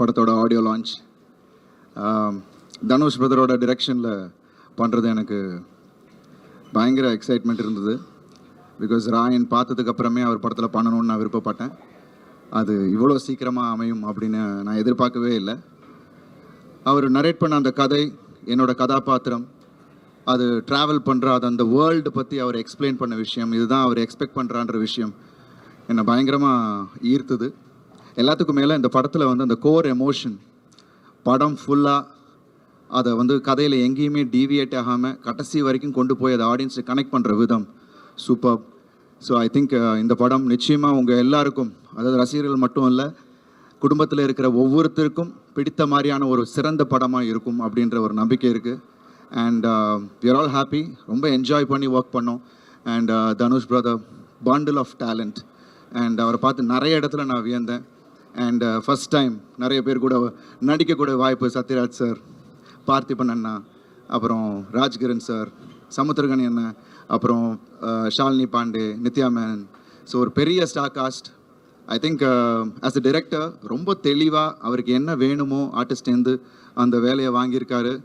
படத்தோட audio launch Dhanush பிரதரோட டிரெக்ஷனில் பண்ணுறது எனக்கு பயங்கர எக்ஸைட்மெண்ட் இருந்தது. பிகாஸ் ராயன் பார்த்ததுக்கு அப்புறமே அவர் படத்தில் பண்ணணும்னு நான் விருப்பப்பட்டேன். அது இவ்வளோ சீக்கிரமாக அமையும் அப்படின்னு நான் எதிர்பார்க்கவே இல்லை. அவர் நரேட் பண்ண அந்த கதை என்னோட கதாபாத்திரம் அது ட்ராவல் பண்ணுற அது அந்த வேர்ல்டு பற்றி அவர் எக்ஸ்பிளைன் பண்ண விஷயம் இதுதான் அவர் எக்ஸ்பெக்ட் பண்ணுறான்ற விஷயம் என்னை பயங்கரமாக ஈர்த்துது. எல்லாத்துக்கும் மேலே இந்த படத்தில் வந்து அந்த கோர் எமோஷன் படம் ஃபுல்லாக அதை வந்து கதையில் எங்கேயுமே டீவியேட் ஆகாமல் கடைசி வரைக்கும் கொண்டு போய் அதை ஆடியன்ஸை கனெக்ட் பண்ணுற விதம். சூப்பர் ஸோ ஐ திங்க் இந்த படம் நிச்சயமாக உங்கள் எல்லாருக்கும் அதாவது ரசிகர்கள் மட்டும் இல்லை குடும்பத்தில் இருக்கிற ஒவ்வொருத்தருக்கும் பிடித்த மாதிரியான ஒரு சிறந்த படமாக இருக்கும் அப்படின்ற ஒரு நம்பிக்கை இருக்குது அண்ட் விர் ஆல் ஹாப்பி ரொம்ப என்ஜாய் பண்ணி ஒர்க் பண்ணோம். And Dhanush brother bundle of talent and அவரை பார்த்து நிறைய இடத்துல நான் வியந்தேன். அண்ட் ஃபஸ்ட் டைம் நிறைய பேர் கூட நடிக்கக்கூடிய வாய்ப்பு சத்யராஜ் சார் பார்த்திபன் அண்ணா அப்புறம் ராஜ்கிரண் சார் சமுத்திரகணி அண்ணன் அப்புறம் uh, ஷாலினி பாண்டே நித்யா மேனன். ஸோ ஒரு பெரிய star cast I think as a director ரொம்ப தெளிவாக அவருக்கு என்ன வேணுமோ ஆர்டிஸ்ட்லேருந்து அந்த வேலையை வாங்கியிருக்காரு.